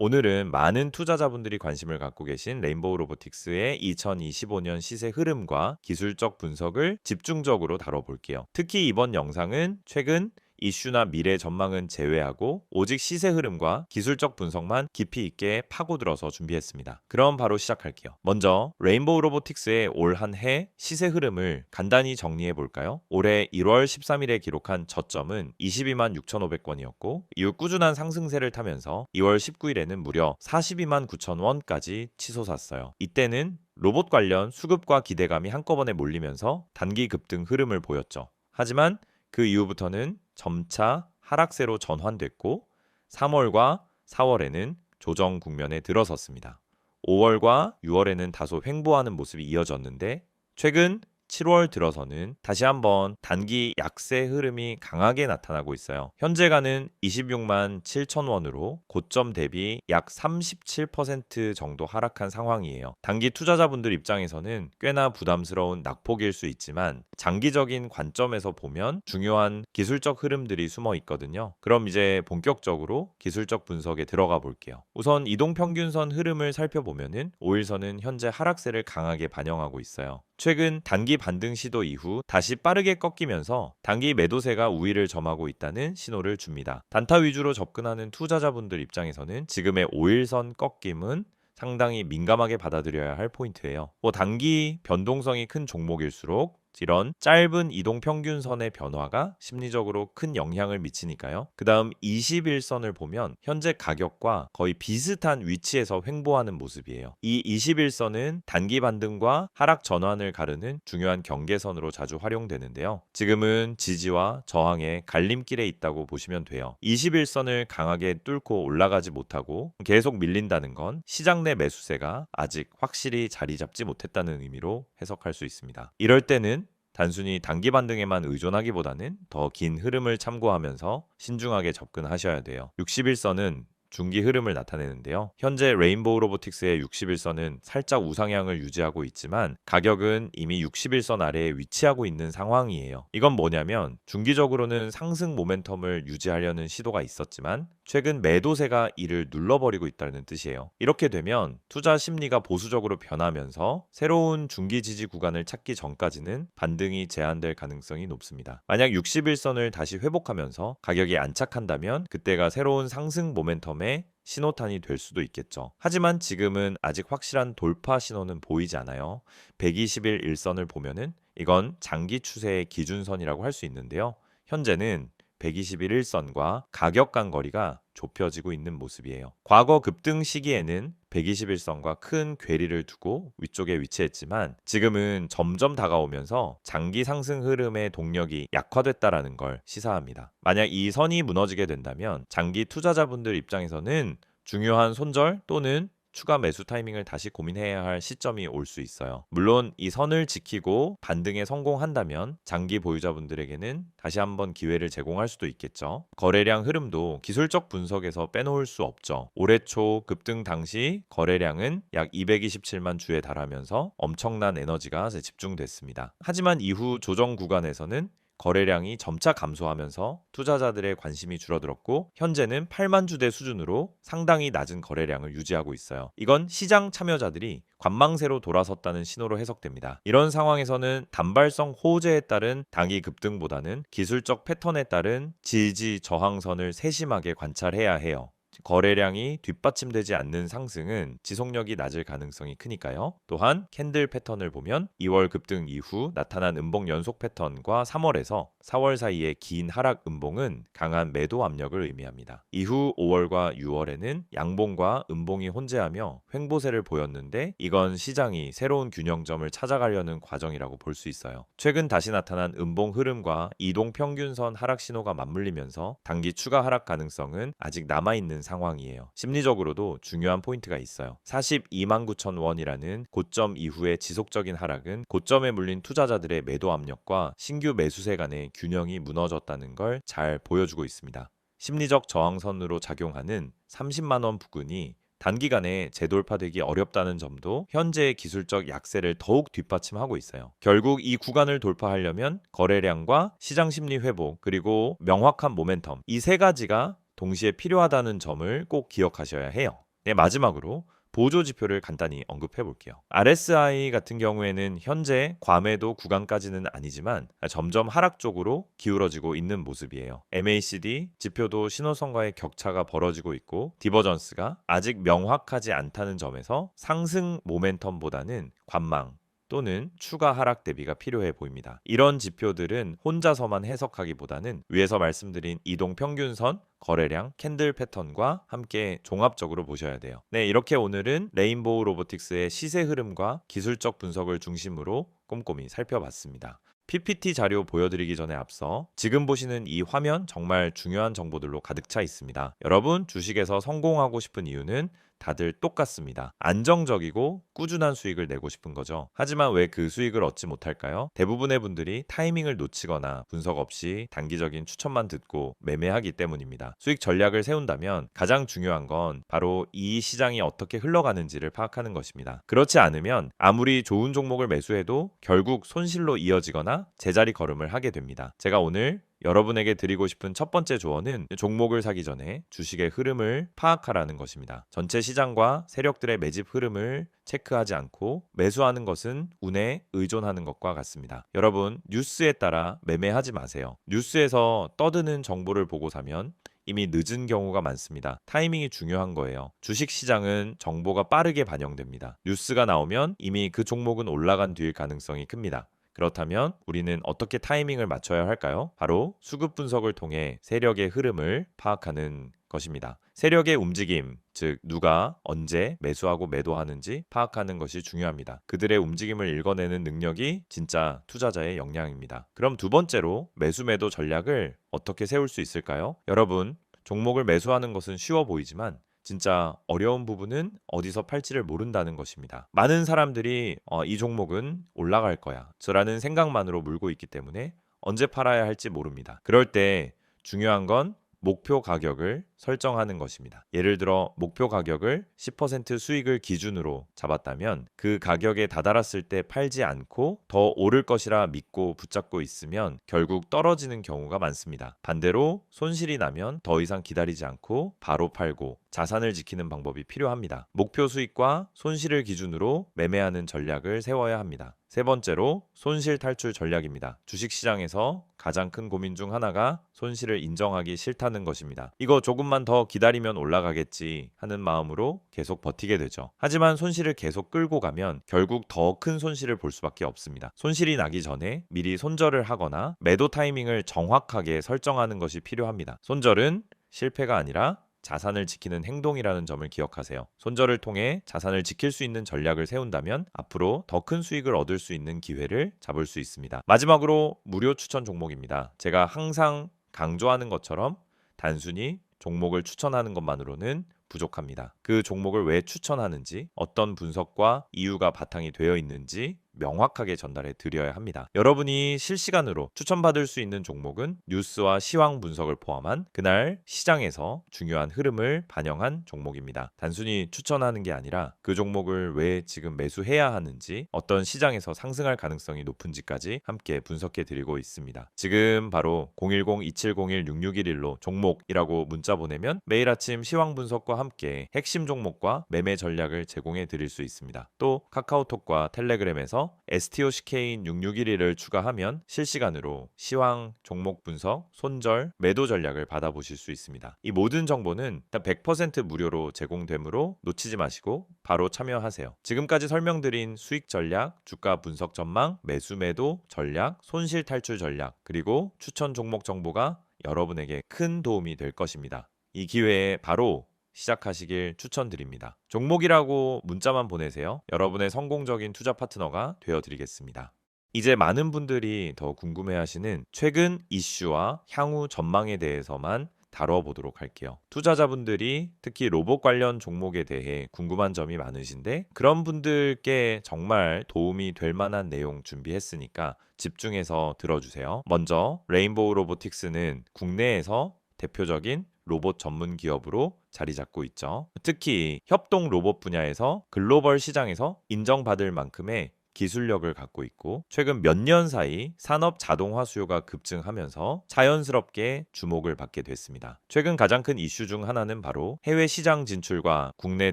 오늘은 많은 투자자분들이 관심을 갖고 계신 레인보우 로보틱스의 2025년 시세 흐름과 기술적 분석을 집중적으로 다뤄볼게요. 특히 이번 영상은 최근 이슈나 미래 전망은 제외하고 오직 시세 흐름과 기술적 분석만 깊이 있게 파고들어서 준비했습니다. 그럼 바로 시작할게요. 먼저 레인보우 로보틱스의 올 한 해 시세 흐름을 간단히 정리해 볼까요? 올해 1월 13일에 기록한 저점은 22만 6,500원이었고 이후 꾸준한 상승세를 타면서 2월 19일에는 무려 42만 9천 원까지 치솟았어요. 이때는 로봇 관련 수급과 기대감이 한꺼번에 몰리면서 단기 급등 흐름을 보였죠. 하지만 그 이후부터는 점차 하락세로 전환됐고 3월과 4월에는 조정 국면에 들어섰습니다. 5월과 6월에는 다소 횡보하는 모습이 이어졌는데 최근 7월 들어서는 다시 한번 단기 약세 흐름이 강하게 나타나고 있어요. 현재가는 26만 7천 원으로 고점 대비 약 37% 정도 하락한 상황이에요. 단기 투자자분들 입장에서는 꽤나 부담스러운 낙폭일 수 있지만 장기적인 관점에서 보면 중요한 기술적 흐름들이 숨어 있거든요. 그럼 이제 본격적으로 기술적 분석에 들어가 볼게요. 우선 이동 평균선 흐름을 살펴보면은 5일선은 현재 하락세를 강하게 반영하고 있어요. 최근 단기 반등 시도 이후 다시 빠르게 꺾이면서 단기 매도세가 우위를 점하고 있다는 신호를 줍니다. 단타 위주로 접근하는 투자자분들 입장에서는 지금의 5일선 꺾임은 상당히 민감하게 받아들여야 할 포인트예요. 뭐 단기 변동성이 큰 종목일수록 이런 짧은 이동 평균선의 변화가 심리적으로 큰 영향을 미치니까요. 그 다음 21선을 보면 현재 가격과 거의 비슷한 위치에서 횡보하는 모습이에요. 이 21선은 단기 반등과 하락 전환을 가르는 중요한 경계선으로 자주 활용되는데요. 지금은 지지와 저항의 갈림길에 있다고 보시면 돼요. 21선을 강하게 뚫고 올라가지 못하고 계속 밀린다는 건 시장 내 매수세가 아직 확실히 자리 잡지 못했다는 의미로 해석할 수 있습니다. 이럴 때는 단순히 단기 반등에만 의존하기보다는 더 긴 흐름을 참고하면서 신중하게 접근하셔야 돼요. 61선은 중기 흐름을 나타내는데요. 현재 레인보우 로보틱스의 61선은 살짝 우상향을 유지하고 있지만 가격은 이미 61선 아래에 위치하고 있는 상황이에요. 이건 뭐냐면 중기적으로는 상승 모멘텀을 유지하려는 시도가 있었지만 최근 매도세가 이를 눌러버리고 있다는 뜻이에요. 이렇게 되면 투자 심리가 보수적으로 변하면서 새로운 중기 지지 구간을 찾기 전까지는 반등이 제한될 가능성이 높습니다. 만약 61선을 다시 회복하면서 가격이 안착한다면 그때가 새로운 상승 모멘텀의 신호탄이 될 수도 있겠죠. 하지만 지금은 아직 확실한 돌파 신호는 보이지 않아요. 120일 일선을 보면은 이건 장기 추세의 기준선이라고 할 수 있는데요. 현재는 121일선과 가격 간 거리가 좁혀지고 있는 모습이에요. 과거 급등 시기에는 121선과 큰 괴리를 두고 위쪽에 위치했지만 지금은 점점 다가오면서 장기 상승 흐름의 동력이 약화됐다라는 걸 시사합니다. 만약 이 선이 무너지게 된다면 장기 투자자분들 입장에서는 중요한 손절 또는 추가 매수 타이밍을 다시 고민해야 할 시점이 올 수 있어요. 물론 이 선을 지키고 반등에 성공한다면 장기 보유자분들에게는 다시 한번 기회를 제공할 수도 있겠죠. 거래량 흐름도 기술적 분석에서 빼놓을 수 없죠. 올해 초 급등 당시 거래량은 약 227만 주에 달하면서 엄청난 에너지가 집중됐습니다. 하지만 이후 조정 구간에서는 거래량이 점차 감소하면서 투자자들의 관심이 줄어들었고 현재는 8만 주대 수준으로 상당히 낮은 거래량을 유지하고 있어요. 이건 시장 참여자들이 관망세로 돌아섰다는 신호로 해석됩니다. 이런 상황에서는 단발성 호재에 따른 단기 급등보다는 기술적 패턴에 따른 지지 저항선을 세심하게 관찰해야 해요. 거래량이 뒷받침되지 않는 상승은 지속력이 낮을 가능성이 크니까요. 또한 캔들 패턴을 보면 2월 급등 이후 나타난 음봉 연속 패턴과 3월에서 4월 사이의 긴 하락 음봉은 강한 매도 압력을 의미합니다. 이후 5월과 6월에는 양봉과 음봉이 혼재하며 횡보세를 보였는데 이건 시장이 새로운 균형점을 찾아가려는 과정이라고 볼 수 있어요. 최근 다시 나타난 음봉 흐름과 이동 평균선 하락 신호가 맞물리면서 단기 추가 하락 가능성은 아직 남아 있는 상황이에요. 심리적으로도 중요한 포인트가 있어요. 42만 9천 원이라는 고점 이후의 지속적인 하락은 고점에 물린 투자자들의 매도 압력과 신규 매수세 간의 균형이 무너졌다는 걸 잘 보여주고 있습니다. 심리적 저항선으로 작용하는 30만 원 부근이 단기간에 재돌파되기 어렵다는 점도 현재의 기술적 약세를 더욱 뒷받침하고 있어요. 결국 이 구간을 돌파하려면 거래량과 시장 심리 회복 그리고 명확한 모멘텀 이 세 가지가 동시에 필요하다는 점을 꼭 기억하셔야 해요. 네, 마지막으로 보조 지표를 간단히 언급해 볼게요. RSI 같은 경우에는 현재 과매도 구간까지는 아니지만 점점 하락 쪽으로 기울어지고 있는 모습이에요. MACD 지표도 신호선과의 격차가 벌어지고 있고 디버전스가 아직 명확하지 않다는 점에서 상승 모멘텀보다는 관망 또는 추가 하락 대비가 필요해 보입니다. 이런 지표들은 혼자서만 해석하기보다는 위에서 말씀드린 이동 평균선, 거래량, 캔들 패턴과 함께 종합적으로 보셔야 돼요. 네, 이렇게 오늘은 레인보우 로보틱스의 시세 흐름과 기술적 분석을 중심으로 꼼꼼히 살펴봤습니다. PPT 자료 보여드리기 전에 앞서 지금 보시는 이 화면 정말 중요한 정보들로 가득 차 있습니다. 여러분 주식에서 성공하고 싶은 이유는 다들 똑같습니다. 안정적이고 꾸준한 수익을 내고 싶은 거죠. 하지만 왜 그 수익을 얻지 못할까요? 대부분의 분들이 타이밍을 놓치거나 분석 없이 단기적인 추천만 듣고 매매하기 때문입니다. 수익 전략을 세운다면 가장 중요한 건 바로 이 시장이 어떻게 흘러가는지를 파악하는 것입니다. 그렇지 않으면 아무리 좋은 종목을 매수해도 결국 손실로 이어지거나 제자리 걸음을 하게 됩니다. 제가 오늘 여러분에게 드리고 싶은 첫 번째 조언은 종목을 사기 전에 주식의 흐름을 파악하라는 것입니다. 전체 시장과 세력들의 매집 흐름을 체크하지 않고 매수하는 것은 운에 의존하는 것과 같습니다. 여러분, 뉴스에 따라 매매하지 마세요. 뉴스에서 떠드는 정보를 보고 사면 이미 늦은 경우가 많습니다. 타이밍이 중요한 거예요. 주식 시장은 정보가 빠르게 반영됩니다. 뉴스가 나오면 이미 그 종목은 올라간 뒤일 가능성이 큽니다. 그렇다면 우리는 어떻게 타이밍을 맞춰야 할까요? 바로 수급 분석을 통해 세력의 흐름을 파악하는 것입니다. 세력의 움직임, 즉 누가 언제 매수하고 매도하는지 파악하는 것이 중요합니다. 그들의 움직임을 읽어내는 능력이 진짜 투자자의 역량입니다. 그럼 두 번째로 매수 매도 전략을 어떻게 세울 수 있을까요? 여러분, 종목을 매수하는 것은 쉬워 보이지만 진짜 어려운 부분은 어디서 팔지를 모른다는 것입니다. 많은 사람들이 어, 이 종목은 올라갈 거야. 저라는 생각만으로 물고 있기 때문에 언제 팔아야 할지 모릅니다. 그럴 때 중요한 건 목표 가격을 설정하는 것입니다. 예를 들어 목표 가격을 10% 수익을 기준으로 잡았다면 그 가격에 다다랐을 때 팔지 않고 더 오를 것이라 믿고 붙잡고 있으면 결국 떨어지는 경우가 많습니다. 반대로 손실이 나면 더 이상 기다리지 않고 바로 팔고 자산을 지키는 방법이 필요합니다. 목표 수익과 손실을 기준으로 매매하는 전략을 세워야 합니다. 세 번째로 손실 탈출 전략입니다. 주식 시장에서 가장 큰 고민 중 하나가 손실을 인정하기 싫다는 것입니다. 이거 조금만 더 기다리면 올라가겠지 하는 마음으로 계속 버티게 되죠. 하지만 손실을 계속 끌고 가면 결국 더 큰 손실을 볼 수밖에 없습니다. 손실이 나기 전에 미리 손절을 하거나 매도 타이밍을 정확하게 설정하는 것이 필요합니다. 손절은 실패가 아니라 자산을 지키는 행동이라는 점을 기억하세요. 손절을 통해 자산을 지킬 수 있는 전략을 세운다면 앞으로 더 큰 수익을 얻을 수 있는 기회를 잡을 수 있습니다. 마지막으로 무료 추천 종목입니다. 제가 항상 강조하는 것처럼 단순히 종목을 추천하는 것만으로는 부족합니다. 그 종목을 왜 추천하는지, 어떤 분석과 이유가 바탕이 되어 있는지 명확하게 전달해 드려야 합니다. 여러분이 실시간으로 추천받을 수 있는 종목은 뉴스와 시황 분석을 포함한 그날 시장에서 중요한 흐름을 반영한 종목입니다. 단순히 추천하는 게 아니라 그 종목을 왜 지금 매수해야 하는지 어떤 시장에서 상승할 가능성이 높은지까지 함께 분석해 드리고 있습니다. 지금 바로 010-2701-6611로 종목이라고 문자 보내면 매일 아침 시황 분석과 함께 핵심 종목과 매매 전략을 제공해 드릴 수 있습니다. 또 카카오톡과 텔레그램에 서 STOCK인 6611을 추가하면 실시간으로 시황, 종목 분석, 손절, 매도 전략을 받아보실 수 있습니다. 이 모든 정보는 100% 무료로 제공되므로 놓치지 마시고 바로 참여하세요. 지금까지 설명드린 수익 전략, 주가 분석 전망, 매수 매도 전략, 손실 탈출 전략, 그리고 추천 종목 정보가 여러분에게 큰 도움이 될 것입니다. 이 기회에 바로 시작하시길 추천드립니다. 종목이라고 문자만 보내세요. 여러분의 성공적인 투자 파트너가 되어 드리겠습니다. 이제 많은 분들이 더 궁금해하시는 최근 이슈와 향후 전망에 대해서만 다뤄보도록 할게요. 투자자분들이 특히 로봇 관련 종목에 대해 궁금한 점이 많으신데 그런 분들께 정말 도움이 될 만한 내용 준비했으니까 집중해서 들어주세요. 먼저 레인보우 로보틱스는 국내에서 대표적인 로봇 전문 기업으로 자리 잡고 있죠. 특히 협동 로봇 분야에서 글로벌 시장에서 인정받을 만큼의 기술력을 갖고 있고 최근 몇 년 사이 산업 자동화 수요가 급증하면서 자연스럽게 주목을 받게 됐습니다. 최근 가장 큰 이슈 중 하나는 바로 해외 시장 진출과 국내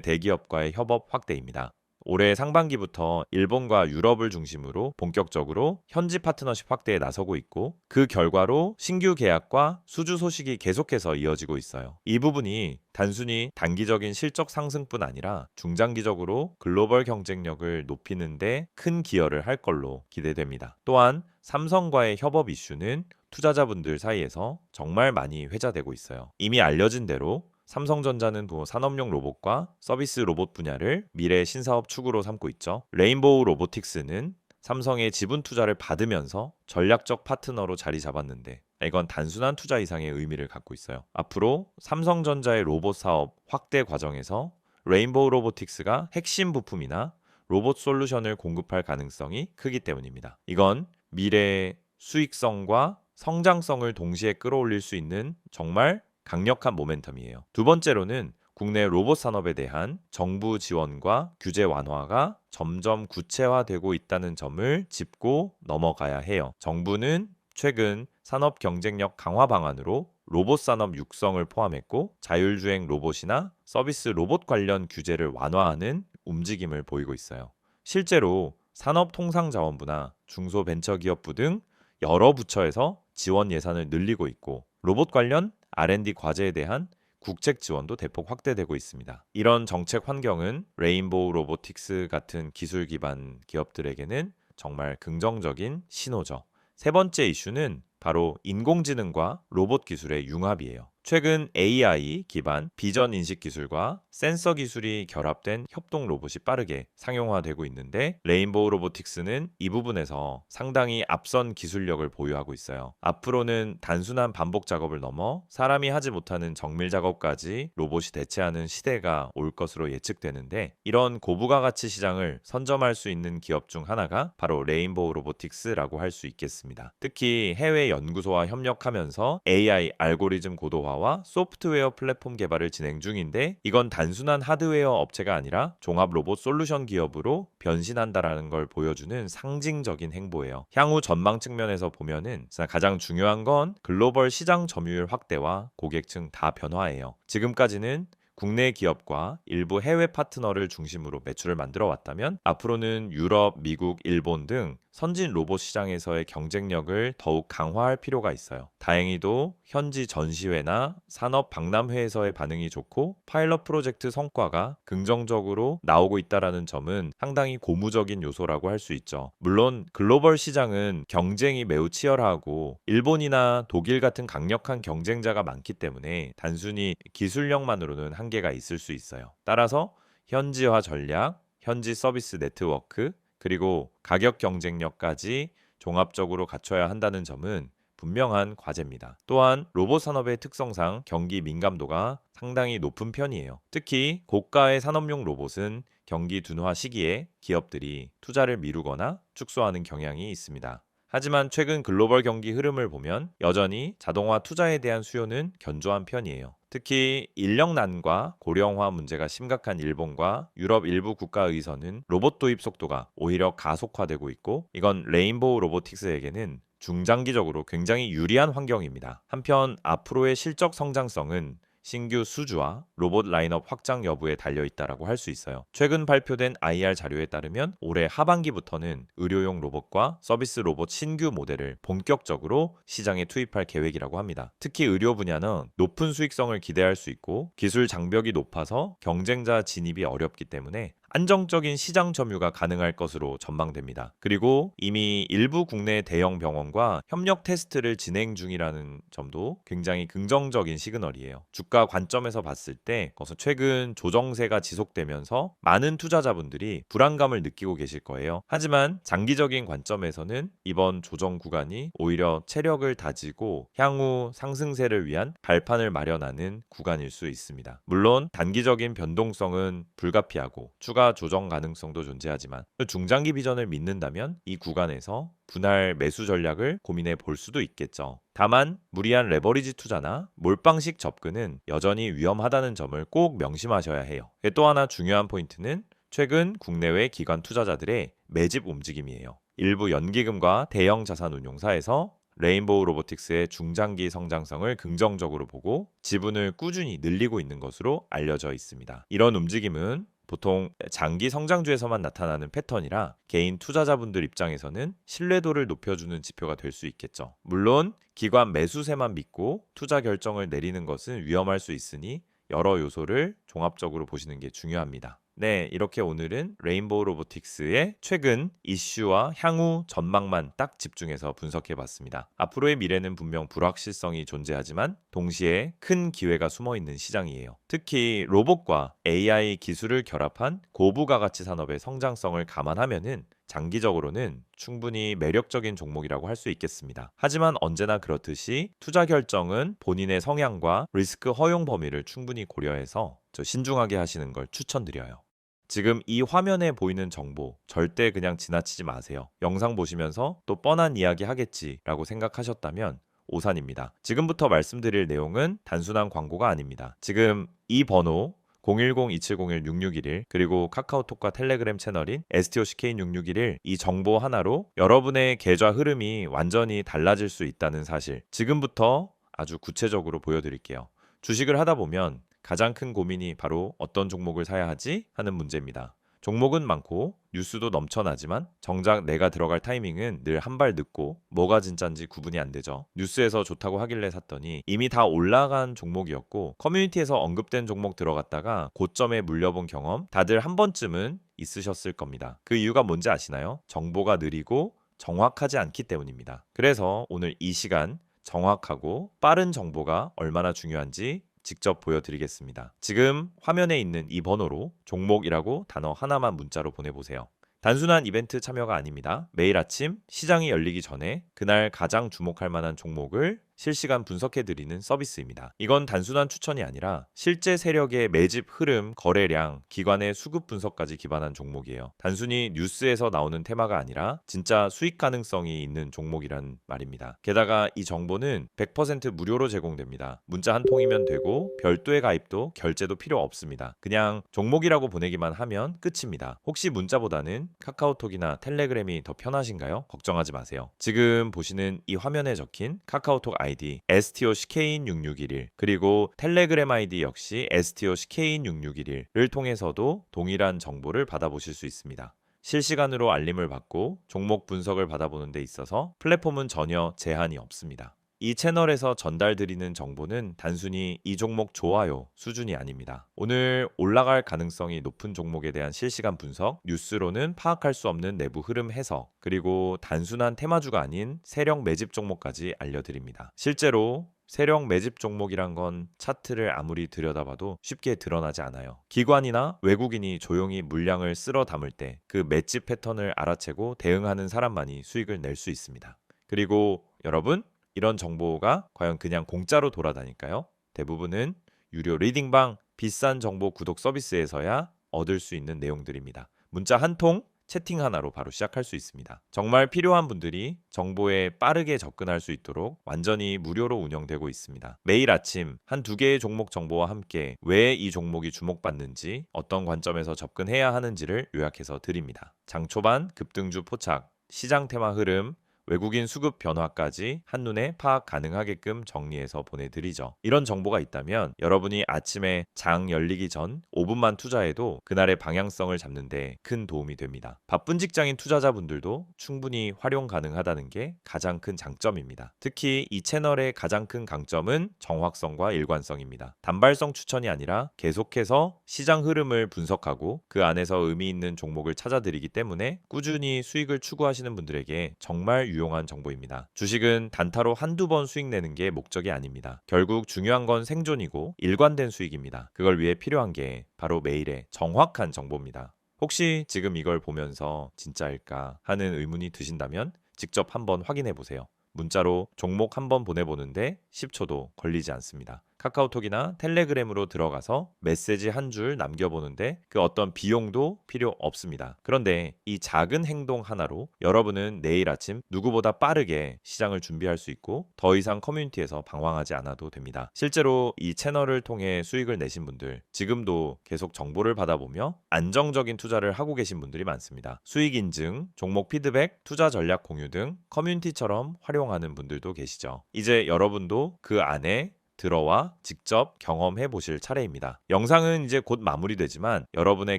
대기업과의 협업 확대입니다. 올해 상반기부터 일본과 유럽을 중심으로 본격적으로 현지 파트너십 확대에 나서고 있고 그 결과로 신규 계약과 수주 소식이 계속해서 이어지고 있어요. 이 부분이 단순히 단기적인 실적 상승뿐 아니라 중장기적으로 글로벌 경쟁력을 높이는데 큰 기여를 할 걸로 기대됩니다. 또한 삼성과의 협업 이슈는 투자자분들 사이에서 정말 많이 회자되고 있어요. 이미 알려진 대로 삼성전자는 또 산업용 로봇과 서비스 로봇 분야를 미래 신사업 축으로 삼고 있죠. 레인보우 로보틱스는 삼성의 지분 투자를 받으면서 전략적 파트너로 자리 잡았는데 이건 단순한 투자 이상의 의미를 갖고 있어요. 앞으로 삼성전자의 로봇 사업 확대 과정에서 레인보우 로보틱스가 핵심 부품이나 로봇 솔루션을 공급할 가능성이 크기 때문입니다. 이건 미래의 수익성과 성장성을 동시에 끌어올릴 수 있는 정말 강력한 모멘텀이에요. 두 번째로는 국내 로봇 산업에 대한 정부 지원과 규제 완화가 점점 구체화되고 있다는 점을 짚고 넘어가야 해요. 정부는 최근 산업 경쟁력 강화 방안으로 로봇 산업 육성을 포함했고 자율주행 로봇이나 서비스 로봇 관련 규제를 완화하는 움직임을 보이고 있어요. 실제로 산업통상자원부나 중소벤처기업부 등 여러 부처에서 지원 예산을 늘리고 있고 로봇 관련 R&D 과제에 대한 국책 지원도 대폭 확대되고 있습니다. 이런 정책 환경은 레인보우 로보틱스 같은 기술 기반 기업들에게는 정말 긍정적인 신호죠. 세 번째 이슈는 바로 인공지능과 로봇 기술의 융합이에요. 최근 AI 기반 비전 인식 기술과 센서 기술이 결합된 협동 로봇이 빠르게 상용화되고 있는데 레인보우 로보틱스는 이 부분에서 상당히 앞선 기술력을 보유하고 있어요. 앞으로는 단순한 반복 작업을 넘어 사람이 하지 못하는 정밀 작업까지 로봇이 대체하는 시대가 올 것으로 예측되는데 이런 고부가 가치 시장을 선점할 수 있는 기업 중 하나가 바로 레인보우 로보틱스라고 할 수 있겠습니다. 특히 해외 연구소와 협력하면서 AI 알고리즘 고도화 고도화와 소프트웨어 플랫폼 개발을 진행 중인데 이건 단순한 하드웨어 업체가 아니라 종합 로봇 솔루션 기업으로 변신한다라는 걸 보여주는 상징적인 행보예요. 향후 전망 측면에서 보면은 가장 중요한 건 글로벌 시장 점유율 확대와 고객층 다 변화예요. 지금까지는 국내 기업과 일부 해외 파트너를 중심으로 매출을 만들어 왔다면 앞으로는 유럽, 미국, 일본 등 선진 로봇 시장에서의 경쟁력을 더욱 강화할 필요가 있어요. 다행히도 현지 전시회나 산업 박람회에서의 반응이 좋고 파일럿 프로젝트 성과가 긍정적으로 나오고 있다라는 점은 상당히 고무적인 요소라고 할 수 있죠. 물론 글로벌 시장은 경쟁이 매우 치열하고 일본이나 독일 같은 강력한 경쟁자가 많기 때문에 단순히 기술력만으로는 한계가 있을 수 있어요. 따라서 현지화 전략, 현지 서비스 네트워크, 그리고 가격 경쟁력까지 종합적으로 갖춰야 한다는 점은 분명한 과제입니다. 또한 로봇 산업의 특성상 경기 민감도가 상당히 높은 편이에요. 특히 고가의 산업용 로봇은 경기 둔화 시기에 기업들이 투자를 미루거나 축소하는 경향이 있습니다. 하지만 최근 글로벌 경기 흐름을 보면 여전히 자동화 투자에 대한 수요는 견조한 편이에요. 특히 인력난과 고령화 문제가 심각한 일본과 유럽 일부 국가의서는 로봇 도입 속도가 오히려 가속화되고 있고 이건 레인보우 로보틱스에게는 중장기적으로 굉장히 유리한 환경입니다. 한편 앞으로의 실적 성장성은 신규 수주와 로봇 라인업 확장 여부에 달려 있다라고 할 수 있어요. 최근 발표된 IR 자료에 따르면 올해 하반기부터는 의료용 로봇과 서비스 로봇 신규 모델을 본격적으로 시장에 투입할 계획이라고 합니다. 특히 의료 분야는 높은 수익성을 기대할 수 있고 기술 장벽이 높아서 경쟁자 진입이 어렵기 때문에 안정적인 시장 점유가 가능할 것으로 전망됩니다. 그리고 이미 일부 국내 대형 병원과 협력 테스트를 진행 중이라는 점도 굉장히 긍정적인 시그널이에요. 주가 관점에서 봤을 때 최근 조정세가 지속되면서 많은 투자자분들이 불안감을 느끼고 계실 거예요. 하지만 장기적인 관점에서는 이번 조정 구간이 오히려 체력을 다지고 향후 상승세를 위한 발판을 마련하는 구간일 수 있습니다. 물론 단기적인 변동성은 불가피하고 추가 조정 가능성도 존재하지만 중장기 비전을 믿는다면 이 구간에서 분할 매수 전략을 고민해 볼 수도 있겠죠. 다만 무리한 레버리지 투자나 몰빵식 접근은 여전히 위험하다는 점을 꼭 명심하셔야 해요. 또 하나 중요한 포인트는 최근 국내외 기관 투자자들의 매집 움직임이에요. 일부 연기금과 대형 자산 운용사에서 레인보우 로보틱스의 중장기 성장성을 긍정적으로 보고 지분을 꾸준히 늘리고 있는 것으로 알려져 있습니다. 이런 움직임은 보통 장기 성장주에서만 나타나는 패턴이라 개인 투자자분들 입장에서는 신뢰도를 높여주는 지표가 될 수 있겠죠. 물론 기관 매수세만 믿고 투자 결정을 내리는 것은 위험할 수 있으니 여러 요소를 종합적으로 보시는 게 중요합니다. 네, 이렇게 오늘은 레인보우 로보틱스의 최근 이슈와 향후 전망만 딱 집중해서 분석해 봤습니다. 앞으로의 미래는 분명 불확실성이 존재하지만 동시에 큰 기회가 숨어 있는 시장이에요. 특히 로봇과 AI 기술을 결합한 고부가 가치 산업의 성장성을 감안하면은 장기적으로는 충분히 매력적인 종목이라고 할 수 있겠습니다. 하지만 언제나 그렇듯이 투자 결정은 본인의 성향과 리스크 허용 범위를 충분히 고려해서 신중하게 하시는 걸 추천드려요. 지금 이 화면에 보이는 정보 절대 그냥 지나치지 마세요. 영상 보시면서 또 뻔한 이야기 하겠지라고 생각하셨다면 오산입니다. 지금부터 말씀드릴 내용은 단순한 광고가 아닙니다. 지금 이 번호 010-2701-6611 그리고 카카오톡과 텔레그램 채널인 STOCK6611 이 정보 하나로 여러분의 계좌 흐름이 완전히 달라질 수 있다는 사실 지금부터 아주 구체적으로 보여드릴게요. 주식을 하다 보면 가장 큰 고민이 바로 어떤 종목을 사야 하지 하는 문제입니다. 종목은 많고 뉴스도 넘쳐나지만 정작 내가 들어갈 타이밍은 늘 한 발 늦고 뭐가 진짠지 구분이 안 되죠. 뉴스에서 좋다고 하길래 샀더니 이미 다 올라간 종목이었고 커뮤니티에서 언급된 종목 들어갔다가 고점에 물려본 경험 다들 한 번쯤은 있으셨을 겁니다. 그 이유가 뭔지 아시나요? 정보가 느리고 정확하지 않기 때문입니다. 그래서 오늘 이 시간 정확하고 빠른 정보가 얼마나 중요한지 직접 보여드리겠습니다. 지금 화면에 있는 이 번호로 종목이라고 단어 하나만 문자로 보내보세요. 단순한 이벤트 참여가 아닙니다. 매일 아침 시장이 열리기 전에 그날 가장 주목할 만한 종목을 실시간 분석해 드리는 서비스입니다. 이건 단순한 추천이 아니라 실제 세력의 매집 흐름, 거래량, 기관의 수급 분석까지 기반한 종목이에요. 단순히 뉴스에서 나오는 테마가 아니라 진짜 수익 가능성이 있는 종목이란 말입니다. 게다가 이 정보는 100% 무료로 제공됩니다. 문자 한 통이면 되고 별도의 가입도 결제도 필요 없습니다. 그냥 종목이라고 보내기만 하면 끝입니다. 혹시 문자보다는 카카오톡이나 텔레그램이 더 편하신가요? 걱정하지 마세요. 지금 보시는 이 화면에 적힌 카카오톡 아이디 STOCK인6611 그리고 텔레그램 아이디 역시 STOCK인6611을 통해서도 동일한 정보를 받아보실 수 있습니다. 실시간으로 알림을 받고 종목 분석을 받아보는 데 있어서 플랫폼은 전혀 제한이 없습니다. 이 채널에서 전달드리는 정보는 단순히 이 종목 좋아요 수준이 아닙니다. 오늘 올라갈 가능성이 높은 종목에 대한 실시간 분석, 뉴스로는 파악할 수 없는 내부 흐름 해석, 그리고 단순한 테마주가 아닌 세력 매집 종목까지 알려드립니다. 실제로 세력 매집 종목이란 건 차트를 아무리 들여다봐도 쉽게 드러나지 않아요. 기관이나 외국인이 조용히 물량을 쓸어 담을 때 그 매집 패턴을 알아채고 대응하는 사람만이 수익을 낼 수 있습니다. 그리고 여러분 이런 정보가 과연 그냥 공짜로 돌아다닐까요? 대부분은 유료 리딩방, 비싼 정보 구독 서비스에서야 얻을 수 있는 내용들입니다. 문자 한 통, 채팅 하나로 바로 시작할 수 있습니다. 정말 필요한 분들이 정보에 빠르게 접근할 수 있도록 완전히 무료로 운영되고 있습니다. 매일 아침 한 두 개의 종목 정보와 함께 왜 이 종목이 주목받는지 어떤 관점에서 접근해야 하는지를 요약해서 드립니다. 장 초반 급등주 포착, 시장 테마 흐름, 외국인 수급 변화까지 한눈에 파악 가능하게끔 정리해서 보내드리죠. 이런 정보가 있다면 여러분이 아침에 장 열리기 전 5분만 투자해도 그날의 방향성을 잡는데 큰 도움이 됩니다. 바쁜 직장인 투자자분들도 충분히 활용 가능하다는 게 가장 큰 장점입니다. 특히 이 채널의 가장 큰 강점은 정확성과 일관성입니다. 단발성 추천이 아니라 계속해서 시장 흐름을 분석하고 그 안에서 의미 있는 종목을 찾아드리기 때문에 꾸준히 수익을 추구하시는 분들에게 정말 유용한 정보입니다. 주식은 단타로 한두 번 수익 내는 게 목적이 아닙니다. 결국 중요한 건 생존이고 일관된 수익입니다. 그걸 위해 필요한 게 바로 매일의 정확한 정보입니다. 혹시 지금 이걸 보면서 진짜일까 하는 의문이 드신다면 직접 한번 확인해 보세요. 문자로 종목 한번 보내보는데 10초도 걸리지 않습니다. 카카오톡이나 텔레그램으로 들어가서 메시지 한 줄 남겨보는데 그 어떤 비용도 필요 없습니다. 그런데 이 작은 행동 하나로 여러분은 내일 아침 누구보다 빠르게 시장을 준비할 수 있고 더 이상 커뮤니티에서 방황하지 않아도 됩니다. 실제로 이 채널을 통해 수익을 내신 분들 지금도 계속 정보를 받아보며 안정적인 투자를 하고 계신 분들이 많습니다. 수익 인증, 종목 피드백, 투자 전략 공유 등 커뮤니티처럼 활용하는 분들도 계시죠. 이제 여러분도 그 안에 들어와 직접 경험해 보실 차례입니다. 영상은 이제 곧 마무리되지만 여러분의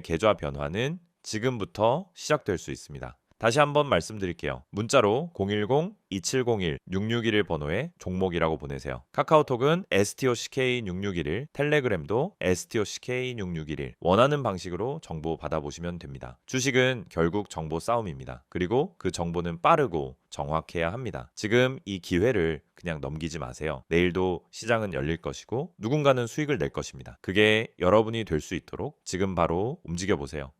계좌 변화는 지금부터 시작될 수 있습니다. 다시 한번 말씀드릴게요. 문자로 010-2701-6611 번호에 종목이라고 보내세요. 카카오톡은 STOCK6611, 텔레그램도 STOCK6611 원하는 방식으로 정보 받아보시면 됩니다. 주식은 결국 정보 싸움입니다. 그리고 그 정보는 빠르고 정확해야 합니다. 지금 이 기회를 그냥 넘기지 마세요. 내일도 시장은 열릴 것이고 누군가는 수익을 낼 것입니다. 그게 여러분이 될 수 있도록 지금 바로 움직여 보세요.